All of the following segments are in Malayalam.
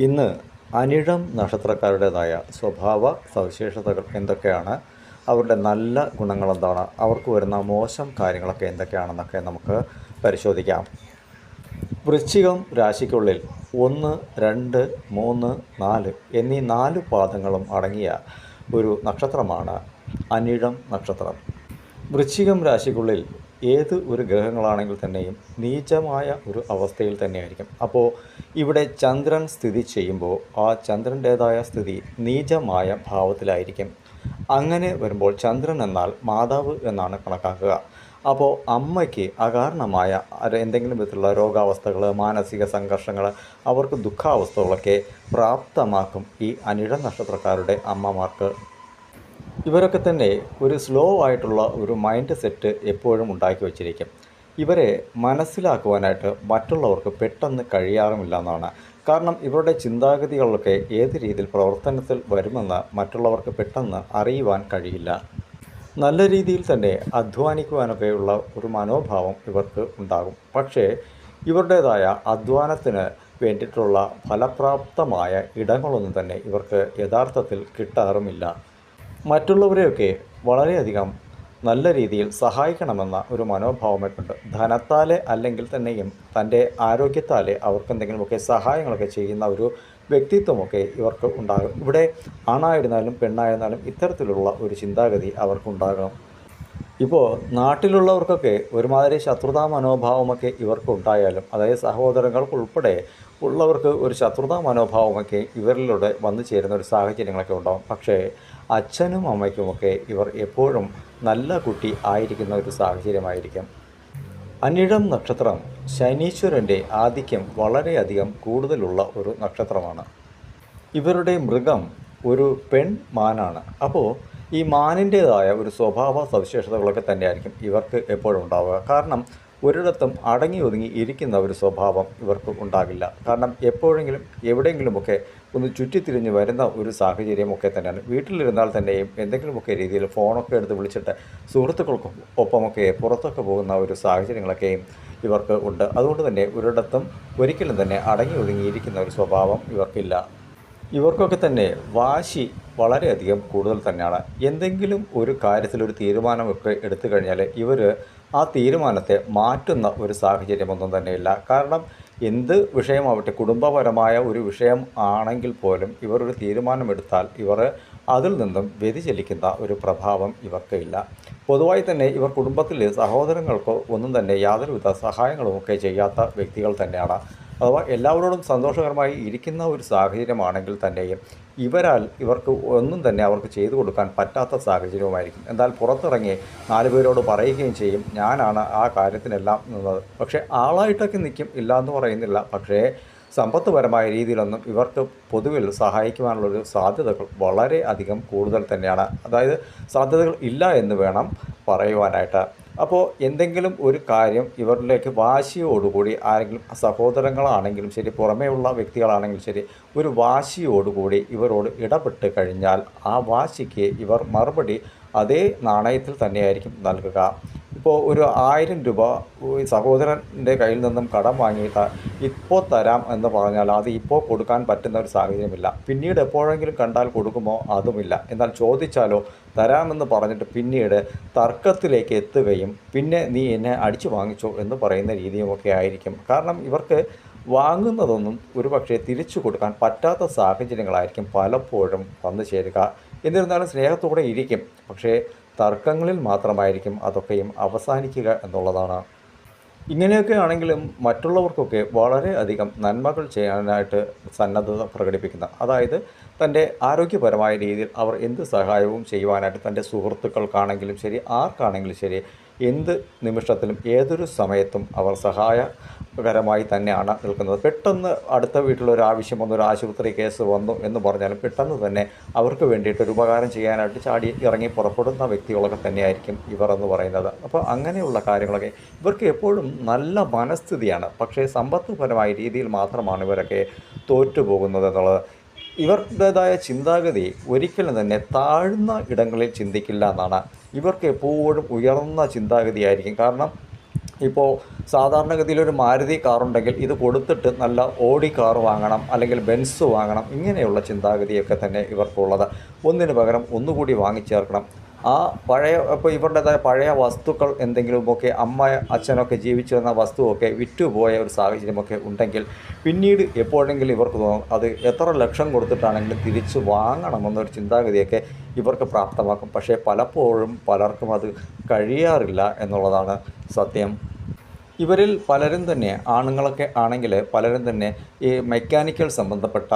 ഇന്ന് അനിഴം നക്ഷത്രക്കാരുടേതായ സ്വഭാവ സവിശേഷതകൾ എന്തൊക്കെയാണ്? അവരുടെ നല്ല ഗുണങ്ങൾ എന്താണ്? അവർക്ക് വരുന്ന മോശം കാര്യങ്ങളൊക്കെ എന്തൊക്കെയാണെന്നൊക്കെ നമുക്ക് പരിശോധിക്കാം. വൃശ്ചികം രാശിക്കുള്ളിൽ ഒന്ന് രണ്ട് മൂന്ന് നാല് എന്നീ നാല് പാദങ്ങളും അടങ്ങിയ ഒരു നക്ഷത്രമാണ് അനിഴം നക്ഷത്രം. വൃശ്ചികം രാശിക്കുള്ളിൽ ഏത് ഒരു ഗ്രഹങ്ങളാണെങ്കിൽ തന്നെയും നീചമായ ഒരു അവസ്ഥയിൽ തന്നെയായിരിക്കും. അപ്പോൾ ഇവിടെ ചന്ദ്രൻ സ്ഥിതി ചെയ്യുമ്പോൾ ആ ചന്ദ്രന്റേതായ സ്ഥിതി നീചമായ ഭാവത്തിലായിരിക്കും. അങ്ങനെ വരുമ്പോൾ ചന്ദ്രൻ എന്നാൽ മാതാവ് എന്നാണ് കണക്കാക്കുക. അപ്പോൾ അമ്മയ്ക്ക് അകാരണമായ എന്തെങ്കിലും വിധത്തിലുള്ള രോഗാവസ്ഥകൾ മാനസിക സംഘർഷങ്ങൾ അവർക്ക് ദുഃഖാവസ്ഥകളൊക്കെ പ്രാപ്തമാക്കും ഈ അനിഴ നക്ഷത്രക്കാരുടെ അമ്മമാർക്ക്. ഇവരൊക്കെ തന്നെ ഒരു സ്ലോ ആയിട്ടുള്ള ഒരു മൈൻഡ് സെറ്റ് എപ്പോഴും ഉണ്ടാക്കി വച്ചിരിക്കും. ഇവരെ മനസ്സിലാക്കുവാനായിട്ട് മറ്റുള്ളവർക്ക് പെട്ടെന്ന് കഴിയാറുമില്ല എന്നാണ് കാരണം ഇവരുടെ ചിന്താഗതികളൊക്കെ ഏത് രീതിയിൽ പ്രവർത്തനത്തിൽ വരുമെന്ന് മറ്റുള്ളവർക്ക് പെട്ടെന്ന് അറിയുവാൻ കഴിയില്ല. നല്ല രീതിയിൽ തന്നെ അധ്വാനിക്കുവാനൊക്കെയുള്ള ഒരു മനോഭാവം ഇവർക്ക് ഉണ്ടാകും. പക്ഷേ ഇവരുടേതായ അധ്വാനത്തിന് വേണ്ടിയിട്ടുള്ള ഫലപ്രാപ്തമായ ഇടങ്ങളൊന്നും തന്നെ ഇവർക്ക് യഥാർത്ഥത്തിൽ കിട്ടാറുമില്ല. മറ്റുള്ളവരെയൊക്കെ വളരെയധികം നല്ല രീതിയിൽ സഹായിക്കണമെന്ന ഒരു മനോഭാവമൊക്കെയുണ്ട് ധനത്താലെ അല്ലെങ്കിൽ തന്നെയും തന്റെ ആരോഗ്യത്താലെ അവർക്ക് എന്തെങ്കിലുമൊക്കെ സഹായങ്ങളൊക്കെ ചെയ്യുന്ന ഒരു വ്യക്തിത്വമൊക്കെ ഇവർക്ക് ഉണ്ടാകും. ഇവിടെ ആണായിരുന്നാലും പെണ്ണായിരുന്നാലും ഇത്തരത്തിലുള്ള ഒരു ചിന്താഗതി അവർക്കുണ്ടാകും ഇപ്പോൾ നാട്ടിലുള്ളവർക്കൊക്കെ ഒരുമാതിരി ശത്രുതാ മനോഭാവമൊക്കെ ഇവർക്ക് ഉണ്ടായാലും അതായത് സഹോദരങ്ങൾക്ക് ഉൾപ്പെടെ ഉള്ളവർക്ക് ഒരു ശത്രുതാ മനോഭാവമൊക്കെ ഇവരിലൂടെ വന്നു ചേരുന്ന ഒരു സാഹചര്യങ്ങളൊക്കെ ഉണ്ടാകും പക്ഷേ അച്ഛനും അമ്മയ്ക്കുമൊക്കെ ഇവർ എപ്പോഴും നല്ല കുട്ടി ആയിരിക്കുന്ന ഒരു സാഹചര്യമായിരിക്കും. അനിഴം നക്ഷത്രം ശനീശ്വരന്റെ ആധിക്യം വളരെയധികം കൂടുതലുള്ള ഒരു നക്ഷത്രമാണ്. ഇവരുടെ മൃഗം ഒരു പെൺ മാനാണ് അപ്പോൾ ഈ മാനിന്റേതായ ഒരു സ്വഭാവ സവിശേഷതകളൊക്കെ തന്നെയായിരിക്കും ഇവർക്ക് എപ്പോഴും ഉണ്ടാവുക. കാരണം ഒരിടത്തും അടങ്ങി ഒതുങ്ങി ഇരിക്കുന്ന ഒരു സ്വഭാവം ഇവർക്ക് ഉണ്ടാകില്ല. കാരണം എപ്പോഴെങ്കിലും എവിടെയെങ്കിലുമൊക്കെ ഒന്ന് ചുറ്റിത്തിരിഞ്ഞ് വരുന്ന ഒരു സാഹചര്യമൊക്കെ തന്നെയാണ്. വീട്ടിലിരുന്നാൽ തന്നെയും എന്തെങ്കിലുമൊക്കെ രീതിയിൽ ഫോണൊക്കെ എടുത്ത് വിളിച്ചിട്ട് സുഹൃത്തുക്കൾക്ക് ഒപ്പമൊക്കെ പുറത്തൊക്കെ പോകുന്ന ഒരു സാഹചര്യങ്ങളൊക്കെയും ഇവർക്ക് ഉണ്ട്. അതുകൊണ്ട് തന്നെ ഒരിടത്തും ഒരിക്കലും തന്നെ അടങ്ങി ഒതുങ്ങിയിരിക്കുന്ന ഒരു സ്വഭാവം ഇവർക്കില്ല. ഇവർക്കൊക്കെ തന്നെ വാശി വളരെയധികം കൂടുതൽ തന്നെയാണ്. എന്തെങ്കിലും ഒരു കാര്യത്തിൽ ഒരു തീരുമാനമൊക്കെ എടുത്തു കഴിഞ്ഞാൽ ഇവർ ആ തീരുമാനത്തെ മാറ്റുന്ന ഒരു സാഹചര്യമൊന്നും തന്നെയില്ല. കാരണം എന്ത് വിഷയമാവട്ടെ കുടുംബപരമായ ഒരു വിഷയം ആണെങ്കിൽ പോലും ഇവർ ഒരു തീരുമാനമെടുത്താൽ ഇവർ അതിൽ നിന്നും വ്യതിചലിക്കുന്ന ഒരു പ്രഭാവം ഇവർക്ക് ഇല്ല. പൊതുവായി തന്നെ ഇവർ കുടുംബത്തിൽ സഹോദരങ്ങൾക്കോ ഒന്നും തന്നെ യാതൊരുവിധ സഹായങ്ങളുമൊക്കെ ചെയ്യാത്ത വ്യക്തികൾ തന്നെയാണ്. അഥവാ എല്ലാവരോടും സന്തോഷകരമായി ഇരിക്കുന്ന ഒരു സാഹചര്യമാണെങ്കിൽ തന്നെയും ഇവരാൽ ഇവർക്ക് ഒന്നും തന്നെ അവർക്ക് ചെയ്തു കൊടുക്കാൻ പറ്റാത്ത സാഹചര്യവുമായിരിക്കും. എന്നാൽ പുറത്തിറങ്ങി നാല് പേരോട് പറയുകയും ചെയ്യും ഞാനാണ് ആ കാര്യത്തിനെല്ലാം നിന്നത്. പക്ഷേ ആളായിട്ടൊക്കെ നിൽക്കും ഇല്ല എന്ന് പറയുന്നില്ല. പക്ഷേ സമ്പത്തുപരമായ രീതിയിലൊന്നും ഇവർക്ക് പൊതുവിൽ സഹായിക്കുവാനുള്ളൊരു സാധ്യതകൾ വളരെ അധികം കൂടുതൽ തന്നെയാണ്. അതായത് സാധ്യതകൾ ഇല്ല എന്ന് വേണം പറയുവാനായിട്ട്. അപ്പോൾ എന്തെങ്കിലും ഒരു കാര്യം ഇവരിലേക്ക് വാശിയോടുകൂടി ആരെങ്കിലും സഹോദരങ്ങളാണെങ്കിലും ശരി പുറമേയുള്ള വ്യക്തികളാണെങ്കിലും ശരി ഒരു വാശിയോടുകൂടി ഇവരോട് ഇടപെട്ട് കഴിഞ്ഞാൽ ആ വാശിക്ക് ഇവർ മറുപടി അതേ നാണയത്തിൽ തന്നെയായിരിക്കും നൽകുക. ഇപ്പോൾ ഒരു ആയിരം രൂപ സഹോദരന്റെ കയ്യിൽ നിന്നും കടം വാങ്ങിയിട്ട് ഇപ്പോൾ തരാം എന്ന് പറഞ്ഞാൽ അത് ഇപ്പോൾ കൊടുക്കാൻ പറ്റുന്ന ഒരു സാഹചര്യമില്ല. പിന്നീട് എപ്പോഴെങ്കിലും കണ്ടാൽ കൊടുക്കുമോ അതുമില്ല. എന്നാൽ ചോദിച്ചാലോ തരാമെന്ന് പറഞ്ഞിട്ട് പിന്നീട് തർക്കത്തിലേക്ക് എത്തുകയും പിന്നെ നീ എന്നെ അടിച്ചു വാങ്ങിച്ചോ എന്ന് പറയുന്ന രീതിയുമൊക്കെ ആയിരിക്കും. കാരണം ഇവർക്ക് വാങ്ങുന്നതൊന്നും ഒരുപക്ഷെ തിരിച്ചു കൊടുക്കാൻ പറ്റാത്ത സാഹചര്യങ്ങളായിരിക്കും പലപ്പോഴും വന്നു ചേരുക. എന്നിരുന്നാലും സ്നേഹത്തോടെ ഇരിക്കും. പക്ഷേ തർക്കങ്ങളിൽ മാത്രമായിരിക്കും അതൊക്കെയും അവസാനിക്കുക എന്നുള്ളതാണ്. ഇങ്ങനെയൊക്കെ ആണെങ്കിലും മറ്റുള്ളവർക്കൊക്കെ വളരെയധികം നന്മകൾ ചെയ്യാനായിട്ട് സന്നദ്ധത പ്രകടിപ്പിക്കുന്ന അതായത് തന്റെ ആരോഗ്യപരമായ രീതിയിൽ അവർ എന്ത് സഹായവും ചെയ്യുവാനായിട്ട് തന്റെ സുഹൃത്തുക്കൾക്കാണെങ്കിലും ശരി ആർക്കാണെങ്കിലും ശരി എന്ത് നിമിഷത്തിലും ഏതൊരു സമയത്തും അവർ സഹായകരമായി തന്നെയാണ് നിൽക്കുന്നത്. പെട്ടെന്ന് അടുത്ത വീട്ടിലൊരാവശ്യം വന്നു ഒരു ആശുപത്രി കേസ് വന്നു എന്ന് പറഞ്ഞാലും പെട്ടെന്ന് തന്നെ അവർക്ക് വേണ്ടിയിട്ട് ഒരു ഉപകാരം ചെയ്യാനായിട്ട് ചാടി ഇറങ്ങി പുറപ്പെടുന്ന വ്യക്തികളൊക്കെ തന്നെയായിരിക്കും ഇവർ എന്ന് പറയുന്നത്. അപ്പോൾ അങ്ങനെയുള്ള കാര്യങ്ങളൊക്കെ ഇവർക്ക് എപ്പോഴും നല്ല മനസ്ഥിതിയാണ്. പക്ഷേ സമ്പത്തുപരമായ രീതിയിൽ മാത്രമാണ് ഇവരൊക്കെ തോറ്റുപോകുന്നത് എന്നുള്ളത് ഇവരുടേതായ ചിന്താഗതി ഒരിക്കലും തന്നെ താഴ്ന്ന ഇടങ്ങളിൽ ചിന്തിക്കില്ല എന്നാണ്. ഇവർക്ക് എപ്പോഴും ഉയർന്ന ചിന്താഗതിയായിരിക്കും. കാരണം ഇപ്പോൾ സാധാരണഗതിയിൽ ഒരു മാരുതി കാറുണ്ടെങ്കിൽ ഇത് കൊടുത്തിട്ട് നല്ല ഓടി കാർ വാങ്ങണം അല്ലെങ്കിൽ ബെൻസ് വാങ്ങണം ഇങ്ങനെയുള്ള ചിന്താഗതിയൊക്കെ തന്നെ ഇവർക്കുള്ളത്. ഒന്നിന് പകരം ഒന്നുകൂടി വാങ്ങിച്ചേർക്കണം. ആ പഴയ ഇപ്പോൾ ഇവരുടേതായ പഴയ വസ്തുക്കൾ എന്തെങ്കിലുമൊക്കെ അമ്മ അച്ഛനൊക്കെ ജീവിച്ചു വന്ന വസ്തുവൊക്കെ വിറ്റുപോയ ഒരു സാഹചര്യമൊക്കെ ഉണ്ടെങ്കിൽ പിന്നീട് എപ്പോഴെങ്കിലും ഇവർക്ക് തോന്നും അത് എത്ര ലക്ഷം കൊടുത്തിട്ടാണെങ്കിലും തിരിച്ച് വാങ്ങണമെന്നൊരു ചിന്താഗതിയൊക്കെ ഇവർക്ക് പ്രാപ്തമാക്കും. പക്ഷേ പലപ്പോഴും പലർക്കും അത് കഴിയാറില്ല എന്നുള്ളതാണ് സത്യം. ഇവരിൽ പലരും തന്നെ ആണുങ്ങളൊക്കെ ആണെങ്കിൽ പലരും തന്നെ ഈ മെക്കാനിക്കൽ സംബന്ധപ്പെട്ട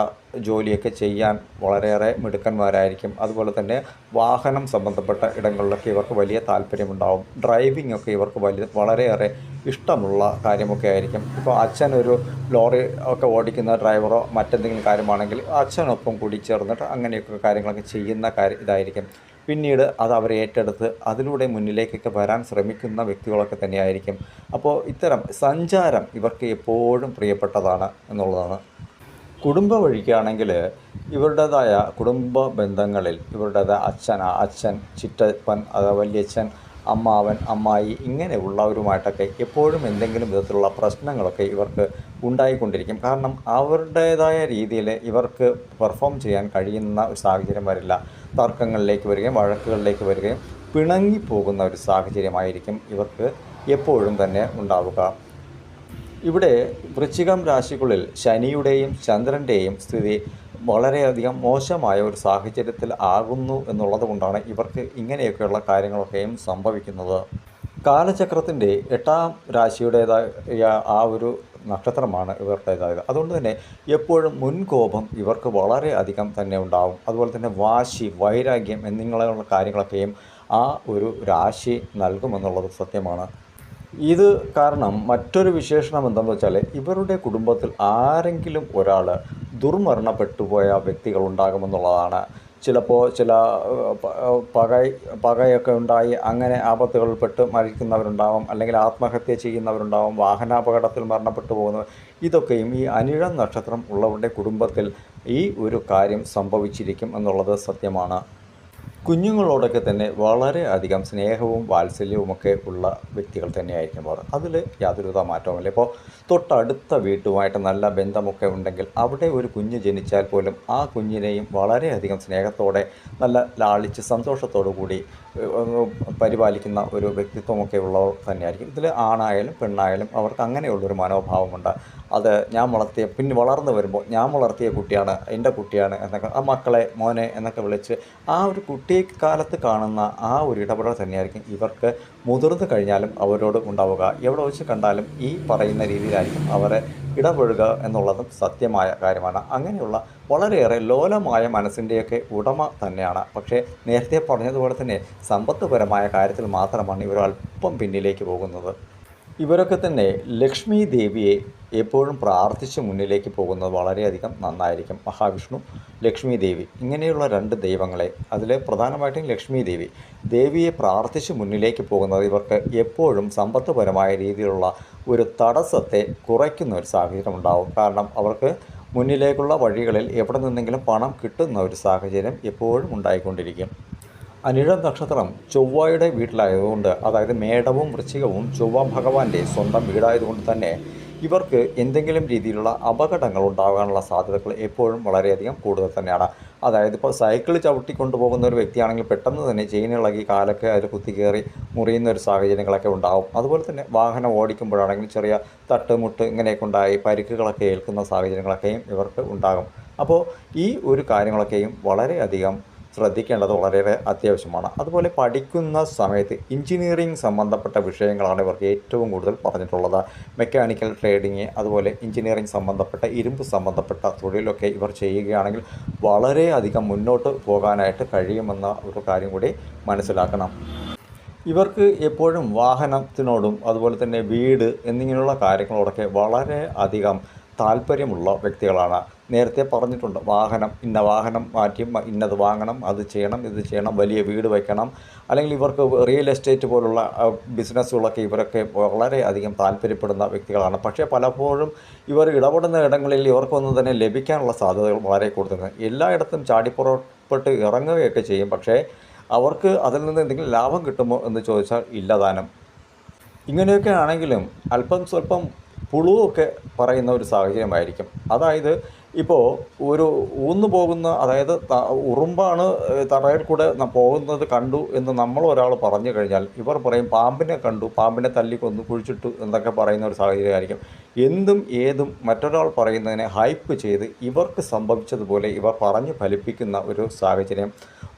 ജോലിയൊക്കെ ചെയ്യാൻ വളരെയേറെ മിടുക്കന്മാരായിരിക്കും. അതുപോലെ തന്നെ വാഹനം സംബന്ധപ്പെട്ട ഇടങ്ങളിലൊക്കെ ഇവർക്ക് വലിയ താല്പര്യമുണ്ടാവും. ഡ്രൈവിംഗ് ഒക്കെ ഇവർക്ക് വലിയ വളരെയേറെ ഇഷ്ടമുള്ള കാര്യമൊക്കെ ആയിരിക്കും. ഇപ്പോൾ അച്ഛൻ ഒരു ലോറി ഒക്കെ ഓടിക്കുന്ന ഡ്രൈവറോ മറ്റെന്തെങ്കിലും കാര്യമാണെങ്കിൽ അച്ഛനൊപ്പം കൂടി ചേർന്നിട്ട് അങ്ങനെയൊക്കെ കാര്യങ്ങളൊക്കെ ചെയ്യുന്ന കാര്യം ഇതായിരിക്കും. പിന്നീട് അത് അവർ ഏറ്റെടുത്ത് അതിലൂടെ മുന്നിലേക്കൊക്കെ വരാൻ ശ്രമിക്കുന്ന വ്യക്തികളൊക്കെ തന്നെയായിരിക്കും. അപ്പോൾ ഇത്തരം സഞ്ചാരം ഇവർക്ക് എപ്പോഴും പ്രിയപ്പെട്ടതാണ് എന്നുള്ളതാണ്. കുടുംബ വഴിക്കാണെങ്കിൽ ഇവരുടേതായ കുടുംബ ബന്ധങ്ങളിൽ ഇവരുടേതായ അച്ഛൻ അച്ഛൻ ചിറ്റപ്പൻ അത് വല്യച്ഛൻ അമ്മാവൻ അമ്മായി ഇങ്ങനെയുള്ളവരുമായിട്ടൊക്കെ എപ്പോഴും എന്തെങ്കിലും വിധത്തിലുള്ള പ്രശ്നങ്ങളൊക്കെ ഇവർക്ക് ഉണ്ടായിക്കൊണ്ടിരിക്കും. കാരണം അവരുടേതായ രീതിയിൽ ഇവർക്ക് പെർഫോം ചെയ്യാൻ കഴിയുന്ന ഒരു സാഹചര്യം വരില്ല. തർക്കങ്ങളിലേക്ക് വരികയും വഴക്കുകളിലേക്ക് വരികയും പിണങ്ങിപ്പോകുന്ന ഒരു സാഹചര്യമായിരിക്കും ഇവർക്ക് എപ്പോഴും തന്നെ ഉണ്ടാവുക. ഇവിടെ വൃശ്ചികം രാശിക്കുള്ളിൽ ശനിയുടെയും ചന്ദ്രന്റെയും സ്ഥിതി വളരെയധികം മോശമായ ഒരു സാഹചര്യത്തിൽ ആകുന്നു എന്നുള്ളത് കൊണ്ടാണ് ഇവർക്ക് ഇങ്ങനെയൊക്കെയുള്ള കാര്യങ്ങളൊക്കെയും സംഭവിക്കുന്നത്. കാലചക്രത്തിന്റെ എട്ടാം രാശിയുടേതായ ആ ഒരു നക്ഷത്രമാണ് ഇവരുടേതായത് അതുകൊണ്ട് തന്നെ എപ്പോഴും മുൻകോപം ഇവർക്ക് വളരെ അധികം തന്നെ ഉണ്ടാവും. അതുപോലെ തന്നെ വാശി വൈരാഗ്യം എന്നിങ്ങനെയുള്ള കാര്യങ്ങളൊക്കെയും ആ ഒരു രാശി നൽകുമെന്നുള്ളത് സത്യമാണ്. ഇത് കാരണം മറ്റൊരു വിശേഷണം എന്താണെന്ന് വെച്ചാൽ ഇവരുടെ കുടുംബത്തിൽ ആരെങ്കിലും ഒരാൾ ദുർമരണപ്പെട്ടുപോയ വ്യക്തികൾ ഉണ്ടാകുമെന്നുള്ളതാണ്. ചിലപ്പോൾ ചില പക പകയൊക്കെ ഉണ്ടായി അങ്ങനെ ആപത്തുകളിൽപ്പെട്ട് മരിക്കുന്നവരുണ്ടാവും അല്ലെങ്കിൽ ആത്മഹത്യ ചെയ്യുന്നവരുണ്ടാവും വാഹനാപകടത്തിൽ മരണപ്പെട്ടു പോകുന്നവർ. ഇതൊക്കെയും ഈ അനിഴം നക്ഷത്രം ഉള്ളവരുടെ കുടുംബത്തിൽ ഈ ഒരു കാര്യം സംഭവിച്ചിരിക്കും എന്നുള്ളത് സത്യമാണ്. കുഞ്ഞുങ്ങളോടൊക്കെ തന്നെ വളരെ അധികം സ്നേഹവും വാത്സല്യവും ഒക്കെ ഉള്ള വ്യക്തികൾ തന്നെയായിരിക്കും അവർ. അതിൽ യാതൊരുവിധ മാറ്റവുമില്ല. ഇപ്പോൾ തൊട്ടടുത്ത വീട്ടുമായിട്ട് നല്ല ബന്ധമൊക്കെ ഉണ്ടെങ്കിൽ അവിടെ ഒരു കുഞ്ഞ് ജനിച്ചാൽ പോലും ആ കുഞ്ഞിനെയും വളരെയധികം സ്നേഹത്തോടെ നല്ല ലാളിച്ച് സന്തോഷത്തോടു കൂടി പരിപാലിക്കുന്ന ഒരു വ്യക്തിത്വമൊക്കെ ഉള്ളവർ തന്നെയായിരിക്കും. ഇതിൽ ആണായാലും പെണ്ണായാലും അവർക്ക് അങ്ങനെയുള്ളൊരു മനോഭാവമുണ്ട്. അത് ഞാൻ വളർത്തിയ പിന്നെ വളർന്നു വരുമ്പോൾ ഞാൻ വളർത്തിയ കുട്ടിയാണ് എന്റെ കുട്ടിയാണ് എന്നൊക്കെ ആ മക്കളെ മോനെ എന്നൊക്കെ വിളിച്ച് ആ ഒരു കുട്ടിക്കാലത്ത് കാണുന്ന ആ ഒരു ഇടപെടൽ തന്നെയായിരിക്കും. ഇവർക്ക് മുതിർന്നു കഴിഞ്ഞാലും അവരോട് ഉണ്ടാവുക. എവിടെ വെച്ച് കണ്ടാലും ഈ പറയുന്ന രീതിയിലായിരിക്കും അവരെ ഇടപെടുക എന്നുള്ളതും സത്യമായ കാര്യമാണ്. അങ്ങനെയുള്ള വളരെയേറെ ലോലമായ മനസ്സിന്റെയൊക്കെ ഉടമ തന്നെയാണ്. പക്ഷേ നേരത്തെ പറഞ്ഞതുപോലെ തന്നെ സമ്പത്തുപരമായ കാര്യത്തിൽ മാത്രമാണ് ഇവർ അല്പം പിന്നിലേക്ക് പോകുന്നത്. ഇവരൊക്കെ തന്നെ ലക്ഷ്മി ദേവിയെ എപ്പോഴും പ്രാർത്ഥിച്ച് മുന്നിലേക്ക് പോകുന്നത് വളരെയധികം നന്നായിരിക്കും. മഹാവിഷ്ണു ലക്ഷ്മി ദേവി ഇങ്ങനെയുള്ള രണ്ട് ദൈവങ്ങളെ അതിൽ പ്രധാനമായിട്ടും ലക്ഷ്മി ദേവി. ദേവിയെ പ്രാർത്ഥിച്ച് മുന്നിലേക്ക് പോകുന്നത് ഇവർക്ക് എപ്പോഴും സമ്പത്തുപരമായ രീതിയിലുള്ള ഒരു തടസ്സത്തെ കുറയ്ക്കുന്ന ഒരു സാഹചര്യം ഉണ്ടാവും. കാരണം അവർക്ക് മുന്നിലേക്കുള്ള വഴികളിൽ എവിടെ നിന്നെങ്കിലും പണം കിട്ടുന്ന ഒരു സാഹചര്യം എപ്പോഴും ഉണ്ടായിക്കൊണ്ടിരിക്കും. അനിഴം നക്ഷത്രം ചൊവ്വയുടെ വീട്ടിലായതുകൊണ്ട് അതായത് മേടവും വൃശ്ചികവും ചൊവ്വ ഭഗവാന്റെ സ്വന്തം വീടായതുകൊണ്ട് തന്നെ ഇവർക്ക് എന്തെങ്കിലും രീതിയിലുള്ള അപകടങ്ങൾ ഉണ്ടാകാനുള്ള സാധ്യതകൾ എപ്പോഴും വളരെയധികം കൂടുതൽ തന്നെയാണ്. അതായത് ഇപ്പോൾ സൈക്കിൾ ചവിട്ടിക്കൊണ്ടു പോകുന്ന ഒരു വ്യക്തിയാണെങ്കിൽ പെട്ടെന്ന് തന്നെ ചെയിനിളകി കാലൊക്കെ അതിൽ കുത്തിക്കയറി മുറിയുന്ന ഒരു സാഹചര്യങ്ങളൊക്കെ ഉണ്ടാകും അതുപോലെ തന്നെ വാഹനം ഓടിക്കുമ്പോഴാണെങ്കിൽ ചെറിയ തട്ടുമുട്ട് ഇങ്ങനെയൊക്കെ ഉണ്ടായി പരിക്കുകളൊക്കെ ഏൽക്കുന്ന സാഹചര്യങ്ങളൊക്കെയും ഇവർക്ക് ഉണ്ടാകും. അപ്പോൾ ഈ ഒരു കാര്യങ്ങളൊക്കെയും വളരെയധികം ശ്രദ്ധിക്കേണ്ടത് വളരെയേറെ അത്യാവശ്യമാണ്. അതുപോലെ പഠിക്കുന്ന സമയത്ത് എഞ്ചിനീയറിംഗ് സംബന്ധപ്പെട്ട വിഷയങ്ങളാണ് ഇവർക്ക് ഏറ്റവും കൂടുതൽ പറഞ്ഞിട്ടുള്ളത്. മെക്കാനിക്കൽ ട്രേഡിങ് അതുപോലെ എഞ്ചിനീയറിംഗ് സംബന്ധപ്പെട്ട ഇരുമ്പ് സംബന്ധപ്പെട്ട തൊഴിലൊക്കെ ഇവർ ചെയ്യുകയാണെങ്കിൽ വളരെയധികം മുന്നോട്ട് പോകാനായിട്ട് കഴിയുമെന്ന ഒരു കാര്യം കൂടി മനസ്സിലാക്കണം. ഇവർക്ക് എപ്പോഴും വാഹനത്തിനോടും അതുപോലെ തന്നെ വീട് എന്നിങ്ങനെയുള്ള കാര്യങ്ങളോടൊക്കെ വളരെ അധികം താല്പര്യമുള്ള വ്യക്തികളാണ്. നേരത്തെ പറഞ്ഞിട്ടുണ്ട് വാഹനം ഇന്ന വാഹനം മാറ്റി ഇന്നത് വാങ്ങണം അത് ചെയ്യണം ഇത് ചെയ്യണം വലിയ വീട് വയ്ക്കണം. അല്ലെങ്കിൽ ഇവർക്ക് റിയൽ എസ്റ്റേറ്റ് പോലുള്ള ബിസിനസ്സുകളൊക്കെ ഇവരൊക്കെ വളരെ അധികം താല്പര്യപ്പെടുന്ന വ്യക്തികളാണ്. പക്ഷേ പലപ്പോഴും ഇവർ ഇടപെടുന്ന ഇടങ്ങളിൽ ഇവർക്കൊന്നും തന്നെ ലഭിക്കാനുള്ള സാധ്യതകൾ വളരെ കൂടുതലാണ്. എല്ലായിടത്തും ചാടിപ്പുറപ്പെട്ട് ഇറങ്ങുകയൊക്കെ ചെയ്യും. പക്ഷേ അവർക്ക് അതിൽ നിന്ന് എന്തെങ്കിലും ലാഭം കിട്ടുമോ എന്ന് ചോദിച്ചാൽ ഇല്ലതാനും ഇങ്ങനെയൊക്കെ ആണെങ്കിലും അല്പം സ്വല്പം പുളുവൊക്കെ പറയുന്ന ഒരു സാഹചര്യമായിരിക്കും. അതായത് ഇപ്പോൾ ഒരു ഊന്നു പോകുന്ന അതായത് ഉറുമ്പാണ് തറയിൽ കൂടെ പോകുന്നത് കണ്ടു എന്ന് നമ്മൾ ഒരാൾ പറഞ്ഞു കഴിഞ്ഞാൽ ഇവർ പറയും പാമ്പിനെ കണ്ടു പാമ്പിനെ തല്ലിക്കൊന്നു കുഴിച്ചിട്ടു എന്നൊക്കെ പറയുന്ന ഒരു സാഹചര്യമായിരിക്കും എന്തും ഏതും മറ്റൊരാൾ പറയുന്നതിനെ ഹൈപ്പ് ചെയ്ത് ഇവർക്ക് സംഭവിച്ചതുപോലെ ഇവർ പറഞ്ഞു ഫലിപ്പിക്കുന്ന ഒരു സാഹചര്യം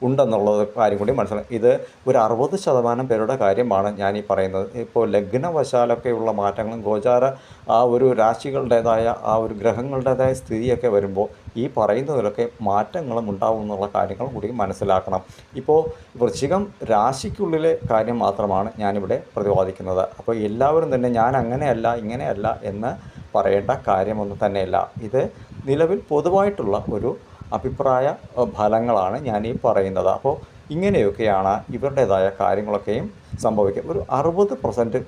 ഉണ്ടെന്നുള്ളത് കാര്യം കൂടി മനസ്സിലാക്കും ഇത് ഒരു അറുപത് ശതമാനം പേരുടെ കാര്യമാണ് ഞാൻ ഈ പറയുന്നത്. ഇപ്പോൾ ലഗ്നവശാലൊക്കെയുള്ള മാറ്റങ്ങളും ഗോചാര ആ ഒരു രാശികളുടേതായ ആ ഒരു ഗ്രഹങ്ങളുടേതായ സ്ഥിതിയൊക്കെ വരുമ്പോൾ ഈ പറയുന്നതിലൊക്കെ മാറ്റങ്ങളും ഉണ്ടാവും എന്നുള്ള കാര്യങ്ങളും കൂടി മനസ്സിലാക്കണം. ഇപ്പോൾ വൃശ്ചികം രാശിക്കുള്ളിലെ കാര്യം മാത്രമാണ് ഞാനിവിടെ പ്രതിപാദിക്കുന്നത്. അപ്പോൾ എല്ലാവരും തന്നെ ഞാൻ അങ്ങനെയല്ല ഇങ്ങനെയല്ല എന്ന് പറയേണ്ട കാര്യമൊന്നും തന്നെയല്ല. ഇത് നിലവിൽ പൊതുവായിട്ടുള്ള ഒരു അഭിപ്രായ ഫലങ്ങളാണ് ഞാൻ ഈ പറയുന്നത്. അപ്പോൾ ഇങ്ങനെയൊക്കെയാണ് ഇവരുടേതായ കാര്യങ്ങളൊക്കെയും സംഭവിക്കുക. ഒരു അറുപത് പെർസെന്റ്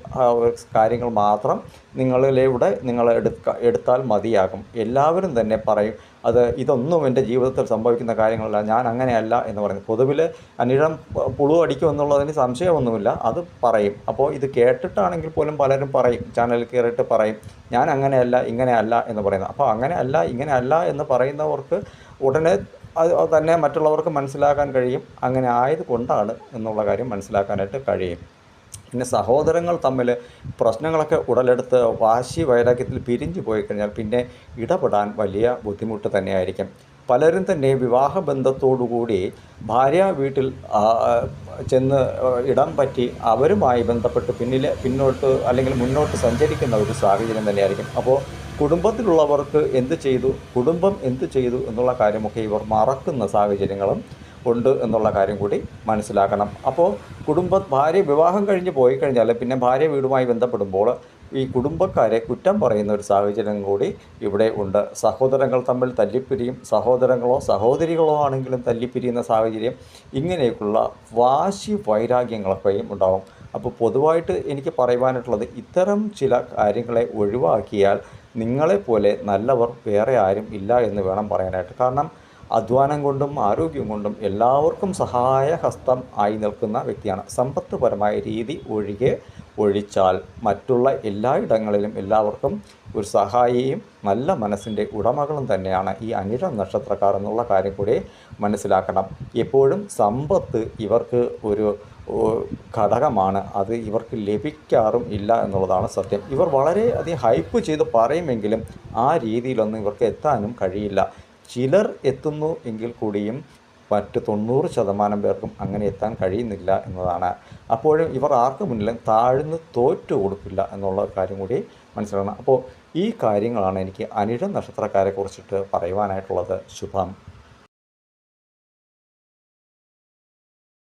കാര്യങ്ങൾ മാത്രം നിങ്ങളിലൂടെ നിങ്ങൾ എടുക്ക എടുത്താൽ മതിയാകും. എല്ലാവരും തന്നെ പറയും അത് ഇതൊന്നും എന്റെ ജീവിതത്തിൽ സംഭവിക്കുന്ന കാര്യങ്ങളല്ല ഞാൻ അങ്ങനെയല്ല എന്ന് പറയുന്നത് പൊതുവിൽ അനിഴം പുളു അടിക്കും എന്നുള്ളതിന് സംശയമൊന്നുമില്ല അത് പറയും. അപ്പോൾ ഇത് കേട്ടിട്ടാണെങ്കിൽ പോലും പലരും പറയും ചാനലിൽ കയറിയിട്ട് പറയും ഞാൻ അങ്ങനെയല്ല ഇങ്ങനെയല്ല എന്ന് പറയുന്നത്. അപ്പോൾ അങ്ങനെയല്ല ഇങ്ങനെയല്ല എന്ന് പറയുന്നവർക്ക് ഉടനെ അത് തന്നെ മറ്റുള്ളവർക്ക് മനസ്സിലാക്കാൻ കഴിയും. അങ്ങനെ ആയതുകൊണ്ടാണ് എന്നുള്ള കാര്യം മനസ്സിലാക്കാനായിട്ട് കഴിയും. പിന്നെ സഹോദരങ്ങൾ തമ്മിൽ പ്രശ്നങ്ങളൊക്കെ ഉടലെടുത്ത് വാശി വൈരാഗ്യത്തിൽ പിരിഞ്ഞു പോയി കഴിഞ്ഞാൽ പിന്നെ ഇടപെടാൻ വലിയ ബുദ്ധിമുട്ട് തന്നെയായിരിക്കും. പലരും തന്നെ വിവാഹ ബന്ധത്തോടുകൂടി ഭാര്യ വീട്ടിൽ ചെന്ന് ഇടം പറ്റി അവരുമായി ബന്ധപ്പെട്ട് പിന്നിൽ പിന്നോട്ട് അല്ലെങ്കിൽ മുന്നോട്ട് സഞ്ചരിക്കുന്ന ഒരു സാഹചര്യം തന്നെയായിരിക്കും. അപ്പോൾ കുടുംബത്തിലുള്ളവർക്ക് എന്ത് ചെയ്തു? കുടുംബം എന്ത് ചെയ്തു എന്നുള്ള കാര്യമൊക്കെ ഇവർ മറക്കുന്ന സാഹചര്യങ്ങളും ഉണ്ട് എന്നുള്ള കാര്യം കൂടി മനസ്സിലാക്കണം. അപ്പോൾ കുടുംബ ഭാര്യ വിവാഹം കഴിഞ്ഞ് പോയി കഴിഞ്ഞാൽ പിന്നെ ഭാര്യ വീടുമായി ബന്ധപ്പെടുമ്പോൾ ഈ കുടുംബക്കാരെ കുറ്റം പറയുന്ന ഒരു സാഹചര്യം കൂടി ഇവിടെ ഉണ്ട്. സഹോദരങ്ങൾ തമ്മിൽ തല്ലിപ്പിരിയും സഹോദരങ്ങളോ സഹോദരികളോ ആണെങ്കിലും തല്ലിപ്പിരിയുന്ന സാഹചര്യം ഇങ്ങനെയൊക്കെയുള്ള വാശി വൈരാഗ്യങ്ങളൊക്കെയും ഉണ്ടാകും അപ്പോൾ പൊതുവായിട്ട് എനിക്ക് പറയുവാനായിട്ടുള്ളത് ഇത്തരം ചില കാര്യങ്ങളെ ഒഴിവാക്കിയാൽ നിങ്ങളെപ്പോലെ നല്ലവർ വേറെ ആരും ഇല്ല എന്ന് വേണം പറയാനായിട്ട്. കാരണം അധ്വാനം കൊണ്ടും ആരോഗ്യം കൊണ്ടും എല്ലാവർക്കും സഹായഹസ്തം ആയി നിൽക്കുന്ന വ്യക്തിയാണ്. സമ്പത്തുപരമായ രീതി ഒഴികെ ഒഴിച്ചാൽ മറ്റുള്ള എല്ലായിടങ്ങളിലും എല്ലാവർക്കും ഒരു സഹായിയും നല്ല മനസ്സിന്റെ ഉടമകളും തന്നെയാണ് ഈ അനിഴ നക്ഷത്രക്കാർ എന്നുള്ള കാര്യം കൂടി മനസ്സിലാക്കണം. എപ്പോഴും സമ്പത്ത് ഇവർക്ക് ഒരു ഘടകമാണ്. അത് ഇവർക്ക് ലഭിക്കാറും ഇല്ല എന്നുള്ളതാണ് സത്യം. ഇവർ വളരെ അധികം ഹൈപ്പ് ചെയ്ത് പറയുമെങ്കിലും ആ രീതിയിലൊന്നും ഇവർക്ക് എത്താനും കഴിയില്ല. ചിലർ എത്തുന്നു എങ്കിൽ കൂടിയും മറ്റ് തൊണ്ണൂറ് ശതമാനം പേർക്കും അങ്ങനെ എത്താൻ കഴിയുന്നില്ല എന്നതാണ്. അപ്പോഴും ഇവർ ആർക്കു മുന്നിലും താഴ്ന്ന് തോറ്റു കൊടുക്കില്ല എന്നുള്ള കാര്യം കൂടി മനസ്സിലാക്കണം. അപ്പോൾ ഈ കാര്യങ്ങളാണ് എനിക്ക് അനിഴ നക്ഷത്രക്കാരെ കുറിച്ചിട്ട് പറയുവാനായിട്ടുള്ളത്. ശുഭം.